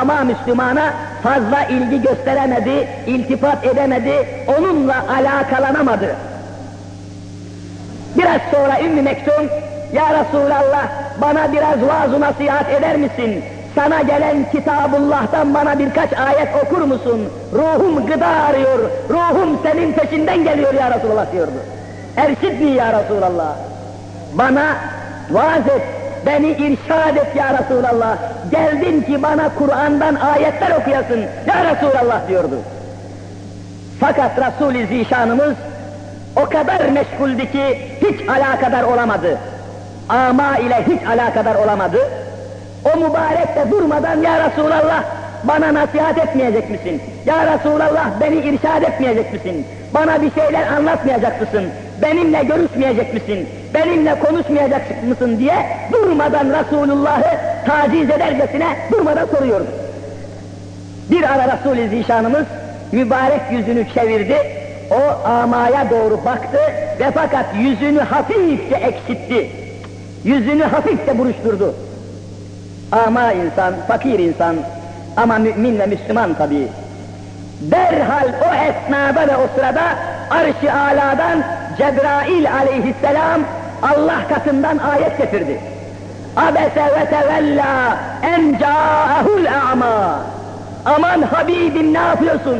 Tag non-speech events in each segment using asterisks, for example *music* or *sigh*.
ama Müslümana fazla ilgi gösteremedi, iltifat edemedi, onunla alakalanamadı. Biraz sonra Ümmü Mektum, Ya Resulallah bana biraz vaaz nasihat eder misin? Sana gelen Kitabullah'tan bana birkaç ayet okur musun? Ruhum gıda arıyor, ruhum senin peşinden geliyor ya Resulallah diyordu. Erşidni ya Resulallah. Bana vaaz et, beni irşad et ya Resulallah. Geldin ki bana Kur'an'dan ayetler okuyasın ya Resulallah diyordu. Fakat Resul-i Zişanımız o kadar meşguldü ki hiç alakadar olamadı. Ama ile hiç alakadar olamadı. O mübarek de durmadan ya Resulallah bana nasihat etmeyecek misin? Ya Resulallah beni irşad etmeyecek misin? Bana bir şeyler anlatmayacak mısın? Benimle görüşmeyecek misin? Benimle konuşmayacak mısın diye durmadan Resulullah'ı taciz edercesine durmadan soruyordu. Bir ara Resul-i Zişanımız mübarek yüzünü çevirdi, o amaya doğru baktı ve fakat yüzünü hafifçe eksiltti. Yüzünü hafifçe buruşturdu. Ama insan, fakir insan ama mümin ve Müslüman tabii. Derhal o esnada ve o sırada arş-ı aladan Cebrail aleyhisselam Allah katından ayet getirdi. Abese ve tevella en câehul a'ma. Aman Habibim ne yapıyorsun?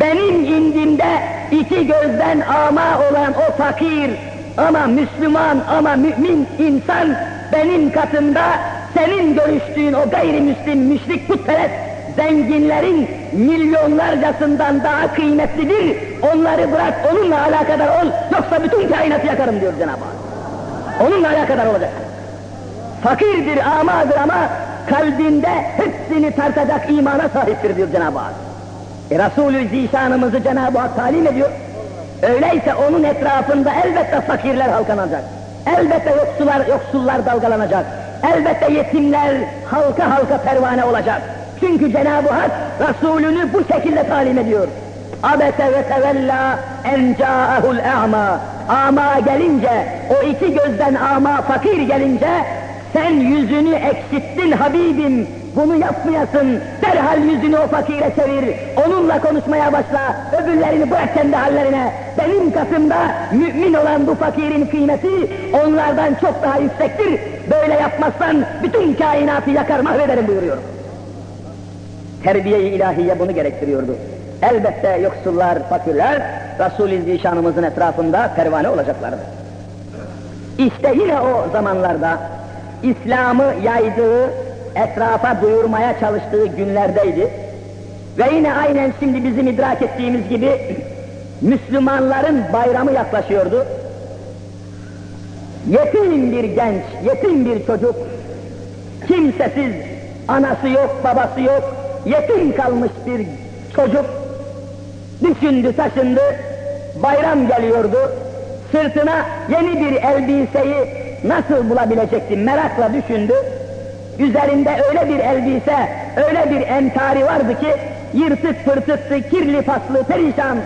Benim indimde iki gözden ama olan o fakir ama Müslüman ama mümin insan benim katımda senin görüştüğün o gayrimüslim müşrik putperest zenginlerin milyonlarcasından daha kıymetlidir. Onları bırak onunla alakadar ol yoksa bütün kainatı yakarım diyor Cenab-ı Hak. Onunla alakadar olacak. Fakirdir, amadır ama kalbinde hepsini tartacak imana sahiptir diyor Cenab-ı Hak. E, Resulü Zişanımızı Cenab-ı Hak talim ediyor. Öyleyse onun etrafında elbette fakirler halkanacak. Elbette yoksullar, yoksullar dalgalanacak. Elbette yetimler halka halka pervane olacak. Çünkü Cenab-ı Hak Resulünü bu şekilde talim ediyor. Abese ve tevella en câehul a'ma. Gelince, o iki gözden ama fakir gelince, sen yüzünü eksilttin Habibim, bunu yapmayasın, derhal yüzünü o fakire çevir, onunla konuşmaya başla, öbürlerini bırak kendi hallerine. Benim katımda mümin olan bu fakirin kıymeti onlardan çok daha yüksektir. Böyle yapmazsan bütün kainatı yakar mahvederim buyuruyor. Terbiye-i ilahiye bunu gerektiriyordu. Elbette yoksullar, fakirler Resul-i Zişanımızın etrafında pervane olacaklardı. İşte yine o zamanlarda İslam'ı yaydığı, etrafa duyurmaya çalıştığı günlerdeydi. Ve yine aynen şimdi bizim idrak ettiğimiz gibi *clears throat* Müslümanların bayramı yaklaşıyordu. Yetim bir genç, yetim bir çocuk, kimsesiz, anası yok, babası yok, yetim kalmış bir çocuk düşündü, taşındı, bayram geliyordu, sırtına yeni bir elbiseyi nasıl bulabilecekti merakla düşündü. Üzerinde öyle bir elbise, öyle bir entari vardı ki yırtık pırtıktı, kirli paslı, perişan.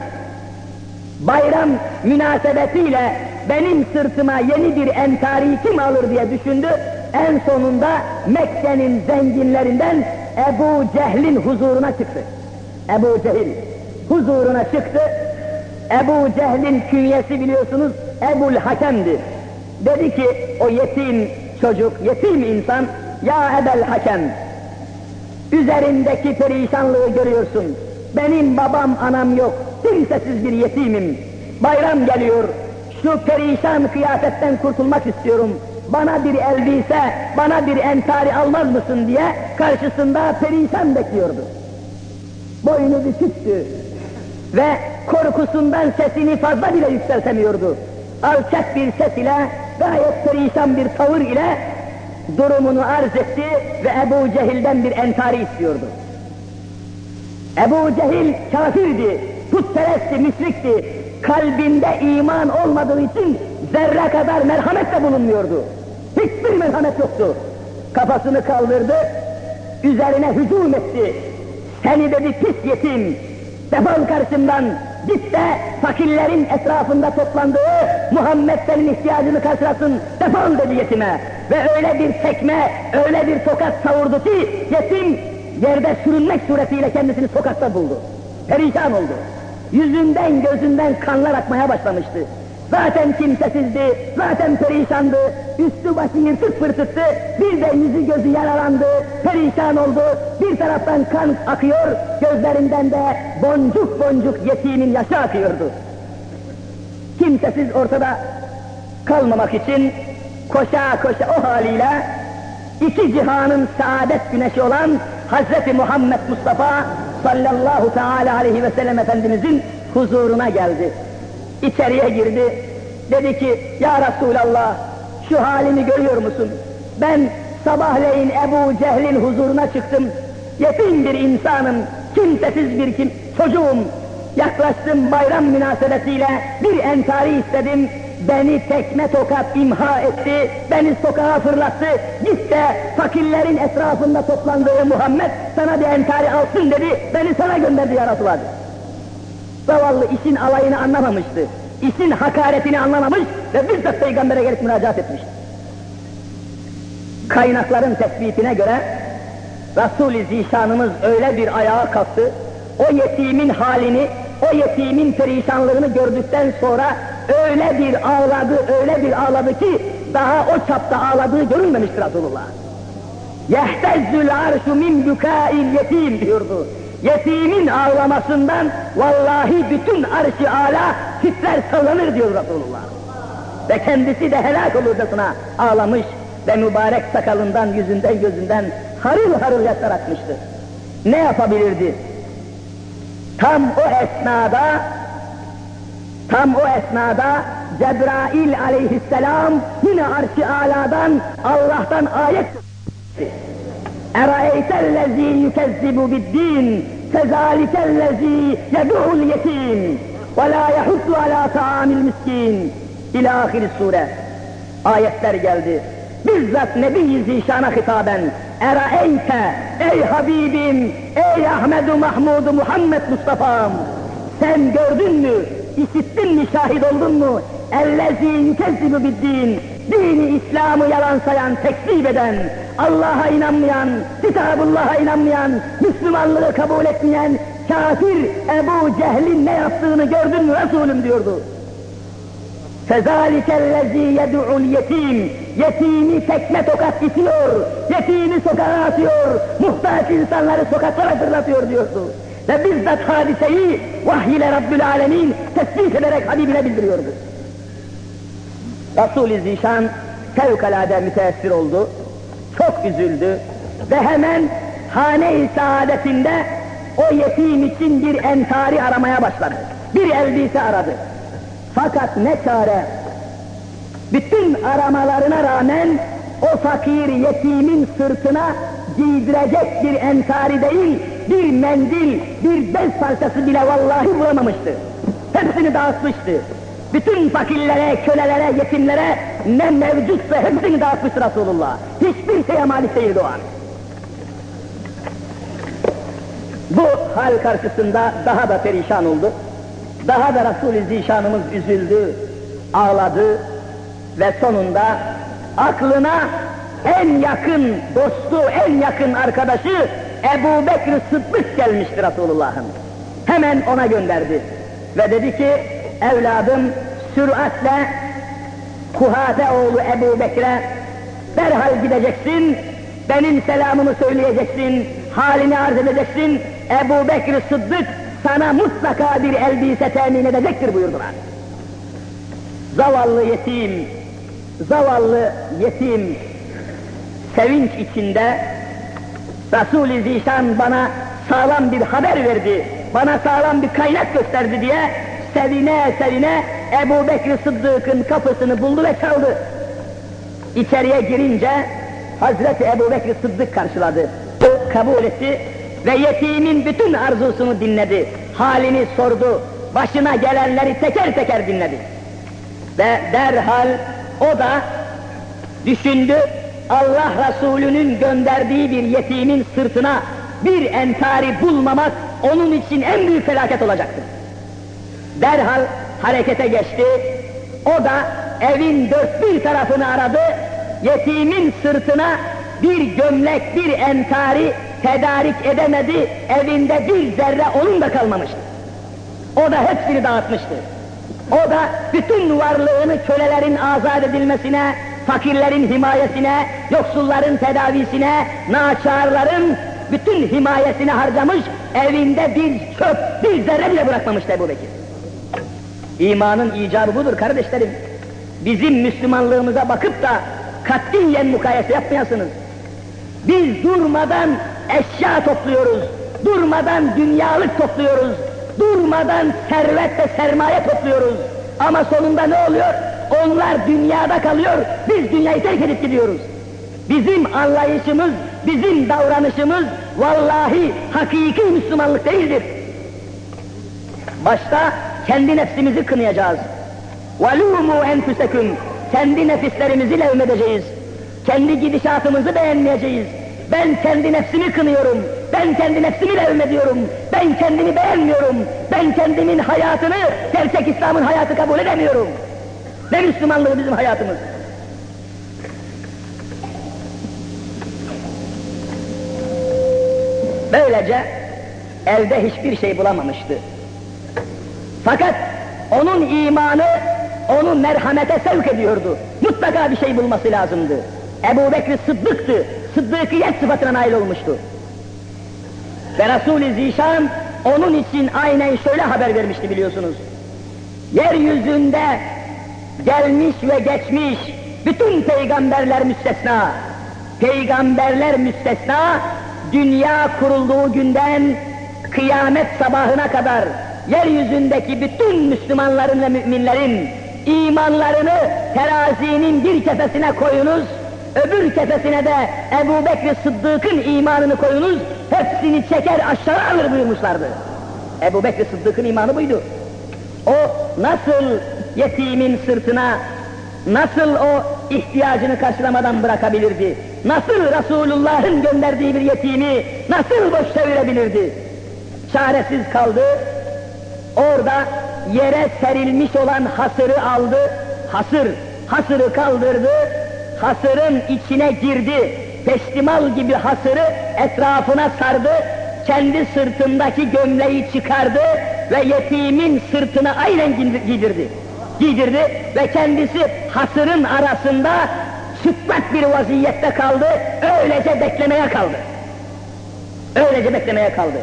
Bayram münasebetiyle benim sırtıma yeni bir entari kim alır diye düşündü. En sonunda Mekke'nin zenginlerinden Ebu Cehil'in huzuruna çıktı. Ebu Cehil huzuruna çıktı. Ebu Cehil'in künyesi biliyorsunuz Ebul Hakem'di. Dedi ki o yetim çocuk, yetim insan, ya Ebel Hakem, üzerindeki perişanlığı görüyorsun. Benim babam anam yok, kimsesiz bir yetimim. Bayram geliyor, şu perişan kıyafetten kurtulmak istiyorum. Bana bir elbise, bana bir entari almaz mısın diye karşısında perişan bekliyordu. Boynu büküktü ve korkusundan sesini fazla bile yükseltemiyordu. Alçak bir ses ile, gayet perişan bir tavır ile durumunu arz etti ve Ebu Cehil'den bir entari istiyordu. Ebu Cehil kafirdi, putperestti, müşrikti. Kalbinde iman olmadığı için zerre kadar merhamet de bulunmuyordu. Hiçbir merhamet yoktu. Kafasını kaldırdı, üzerine hücum etti. Seni dedi pis yetim, defol karşımdan, git de fakirlerin etrafında toplandığı Muhammed senin ihtiyacını karşılasın, defol dedi yetime. Ve öyle bir tekme, öyle bir tokat savurdu ki yetim yerde sürünmek suretiyle kendisini sokakta buldu. Perişan oldu. Yüzünden gözünden kanlar akmaya başlamıştı. Zaten kimsesizdi, zaten perişandı, üstü başı yırtık pırtıktı, bir de yüzü gözü yaralandı, perişan oldu, bir taraftan kan akıyor, gözlerinden de boncuk boncuk yetimin yaşı akıyordu. Kimsesiz ortada kalmamak için koşa koşa o haliyle iki cihanın saadet güneşi olan Hazreti Muhammed Mustafa sallallahu teala aleyhi ve sellem Efendimizin huzuruna geldi. İçeriye girdi. Dedi ki, Ya Resulallah, şu halimi görüyor musun? Ben sabahleyin Ebu Cehil'in huzuruna çıktım. Yetim bir insanım, kimsesiz bir kim, çocuğum. Yaklaştım bayram münasebetiyle bir entari istedim. Beni tekme tokat imha etti, beni sokağa fırlattı. Git de fakirlerin etrafında toplandığı Muhammed sana bir entari alsın dedi, beni sana gönderdi ya Resulallah. Zavallı işin alayını anlamamıştı. İşin hakaretini anlamamış ve bizzat peygambere gelip müracaat etmiş. Kaynakların tespitine göre Resul-i Zişanımız öyle bir ayağa kalktı, o yetimin halini, o yetimin perişanlığını gördükten sonra öyle bir ağladı, öyle bir ağladı ki daha o çapta ağladığı görülmemiştir Resulullah. Yehtezzül arşu min bükâil yetim diyordu. Yetimin ağlamasından vallahi bütün arş-ı ala titrer sallanır diyor Resulullah. Ve kendisi de helak olurcasına ağlamış ve mübarek sakalından, yüzünden, gözünden harıl harıl yaşlar akmıştı. Ne yapabilirdi? Tam o esnada, tam o esnada Cebrail aleyhisselam yine arş-ı aladan, Allah'tan ayet اَرَأَيْتَ الَّذ۪ي يُكَذِّبُ بِالدِّينِ فَذَٰلِكَ الَّذ۪ي يَدُعُ الْيَت۪يمِ وَلَا يَحُدُّ عَلَى طَعَامِ الْمِسْكِينِ İlâ ahir sure. Ayetler geldi. Bizzat Nebi-i Zişan'a hitaben Eraeyte ey Habibim, ey Ahmedu Mahmudu Muhammed Mustafa'm sen gördün mü, işittin mi, şahit oldun mu? Ellezî yükezzibu biddin, dini İslam'ı yalan sayan, tekzip eden, Allah'a inanmayan, Kitabullah'a inanmayan, Müslümanlığı kabul etmeyen, kafir Ebu Cehil'in ne yaptığını gördün mü Resulüm diyordu. فَذَٰلِكَ الَّذ۪ي يَدُعُ الْيَت۪يمِ Yetimi tekme tokat itiyor, yetimi sokağa atıyor, muhtaç insanları sokaklara fırlatıyor diyordu. Ve bizzat hadiseyi vahiy ile Rabbül Alemin tesbih ederek Habibine bildiriyordu. Resul-i Zişan fevkalade müteessir oldu, çok üzüldü ve hemen hane-i saadetinde o yetim için bir entari aramaya başladı. Bir elbise aradı. Fakat ne çare? Bütün aramalarına rağmen o fakir yetimin sırtına giydirecek bir entari değil, bir mendil, bir bez parçası bile vallahi bulamamıştı. Hepsini dağıtmıştı. Bütün fakirlere, kölelere, yetimlere ne mevcutsa hepsini dağıtmıştı Resulullah. Hiçbir şeye malik değildi o an. Bu hal karşısında daha da perişan oldu. Daha da Resul-i Zişanımız üzüldü, ağladı ve sonunda aklına en yakın dostu, en yakın arkadaşı Ebu Bekir Sıddık gelmiştir Resulullah'ın. Hemen ona gönderdi ve dedi ki, evladım süratle Kuhate oğlu Ebu Bekir'e derhal gideceksin, benim selamımı söyleyeceksin, halini arz edeceksin, Ebu Bekir Sıddık sana mutlaka bir elbise temin edecektir buyurdular. Zavallı yetim, zavallı yetim sevinç içinde Resul-i Zişan bana sağlam bir haber verdi, bana sağlam bir kaynak gösterdi diye sevine sevine Ebu Bekir Sıddık'ın kapısını buldu ve çaldı. İçeriye girince Hazreti Ebu Bekir Sıddık karşıladı. O kabul etti ve yetimin bütün arzusunu dinledi. Halini sordu, başına gelenleri teker teker dinledi. Ve derhal o da düşündü, Allah Resulü'nün gönderdiği bir yetimin sırtına bir entari bulmamak onun için en büyük felaket olacaktır. Derhal harekete geçti, o da evin dört bir tarafını aradı, yetimin sırtına bir gömlek, bir entari tedarik edemedi, evinde bir zerre onun da kalmamıştı. O da hepsini dağıtmıştı. O da bütün varlığını kölelerin azat edilmesine, fakirlerin himayesine, yoksulların tedavisine, naçarların bütün himayesine harcamış, evinde bir çöp, bir zerre bile bırakmamıştı Ebu Bekir. İmanın icabı budur kardeşlerim. Bizim Müslümanlığımıza bakıp da katiyen mukayese yapmayasınız. Biz durmadan eşya topluyoruz, durmadan dünyalık topluyoruz, durmadan servet ve sermaye topluyoruz. Ama sonunda ne oluyor? Onlar dünyada kalıyor, biz dünyayı terk edip gidiyoruz. Bizim anlayışımız, bizim davranışımız vallahi hakiki Müslümanlık değildir. Başta kendi nefsimizi kınayacağız. وَلُومُوا اَنْفُسَكُمْ Kendi nefislerimizi levmedeceğiz. Kendi gidişatımızı beğenmeyeceğiz. Ben kendi nefsimi kınıyorum. Ben kendi nefsimi levmediyorum. Ben kendimi beğenmiyorum. Ben kendimin hayatını gerçek İslam'ın hayatı kabul edemiyorum. Ne Müslümanlığı bizim hayatımız. Böylece elde hiçbir şey bulamamıştı. Fakat onun imanı onu merhamete sevk ediyordu. Mutlaka bir şey bulması lazımdı. Ebu Bekir Sıddık'tı. Sıddıkiyet sıfatına nail olmuştu. Ve Resul-i Zişan onun için aynen şöyle haber vermişti biliyorsunuz. Yeryüzünde gelmiş ve geçmiş bütün peygamberler müstesna. Peygamberler müstesna dünya kurulduğu günden kıyamet sabahına kadar yeryüzündeki bütün Müslümanların ve müminlerin imanlarını terazinin bir kefesine koyunuz, öbür kefesine de Ebu Bekir Sıddık'ın imanını koyunuz, hepsini çeker aşağı alır buyurmuşlardı. Ebu Bekir Sıddık'ın imanı buydu. O nasıl yetimin sırtına, nasıl o ihtiyacını karşılamadan bırakabilirdi? Nasıl Resulullah'ın gönderdiği bir yetimi nasıl boş çevirebilirdi? Çaresiz kaldı, orada yere serilmiş olan hasırı aldı, hasır, hasırı kaldırdı, hasırın içine girdi, peştimal gibi hasırı etrafına sardı, kendi sırtındaki gömleği çıkardı ve yetimin sırtına aynen giydirdi. Giydirdi ve kendisi hasırın arasında çıplak bir vaziyette kaldı, öylece beklemeye kaldı. Öylece beklemeye kaldı.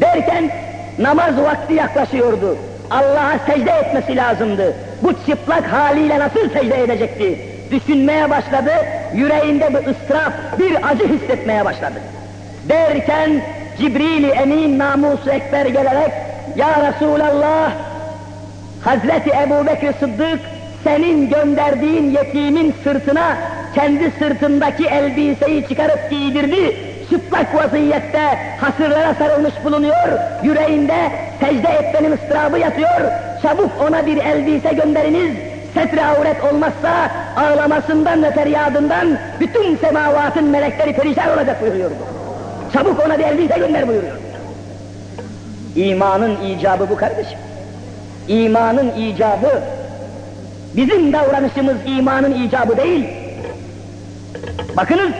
Derken namaz vakti yaklaşıyordu. Allah'a secde etmesi lazımdı. Bu çıplak haliyle nasıl secde edecekti? Düşünmeye başladı, yüreğinde bir ıstırap, bir acı hissetmeye başladı. Derken Cibril-i Emin namusu ekber gelerek Ya Resulallah Hazreti Ebu Bekir Sıddık senin gönderdiğin yetimin sırtına kendi sırtındaki elbiseyi çıkarıp giydirdi. Çıplak vaziyette hasırlara sarılmış bulunuyor. Yüreğinde secde etmenin ıstırabı yatıyor. Çabuk ona bir elbise gönderiniz. Setre avret olmazsa ağlamasından ve feryadından bütün semavatın melekleri perişan olacak buyuruyordu. Çabuk ona bir elbise gönder buyuruyor. İmanın icabı bu kardeşim. İmanın icabı Bizim davranışımız imanın icabı değil. Bakınız,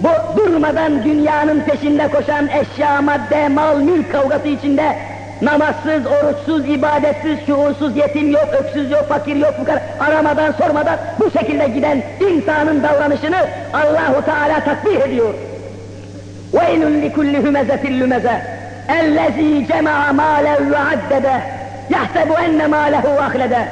bu durmadan dünyanın peşinde koşan eşya, madde, mal, mülk kavgası içinde namazsız, oruçsuz, ibadetsiz, şuursuz, yetim yok, öksüz yok, fakir yok, fukar, aramadan, sormadan bu şekilde giden insanın davranışını Allahu Teala takbih ediyor. وَيْلٌ لِكُلِّ هُمَزَةٍ لُمَزَةٍ اَلَّذ۪ي جَمَعَ مَالًا وَعَدَّدَهُ يَحْسَبُ اَنَّ مَالَهُ اَخْلَدَهُ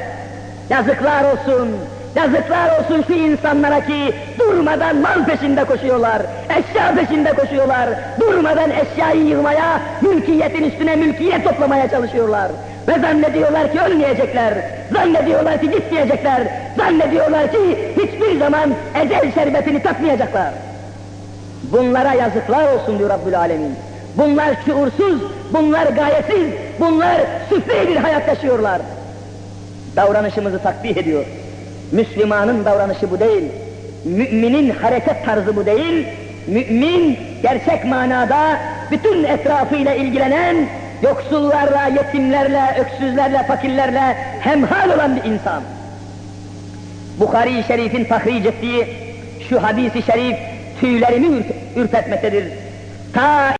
Yazıklar olsun, Yazıklar olsun şu insanlara ki durmadan mal peşinde koşuyorlar, eşya peşinde koşuyorlar, durmadan eşyayı yığmaya, mülkiyetin üstüne mülkiyet toplamaya çalışıyorlar. Ve zannediyorlar ki ölmeyecekler, zannediyorlar ki gitmeyecekler, zannediyorlar ki hiçbir zaman ecel şerbetini tatmayacaklar. Bunlara yazıklar olsun diyor Rabbül Alemin. Bunlar şuursuz, bunlar gayetsiz, bunlar süfli bir hayat yaşıyorlar davranışımızı takbih ediyor. Müslümanın davranışı bu değil. Müminin hareket tarzı bu değil. Mümin gerçek manada bütün etrafıyla ilgilenen, yoksullarla, yetimlerle, öksüzlerle, fakirlerle hemhal olan bir insan. Bukhari-i Şerif'in tahric ettiği şu hadisi şerif tüylerimi ürpetmektedir. Ta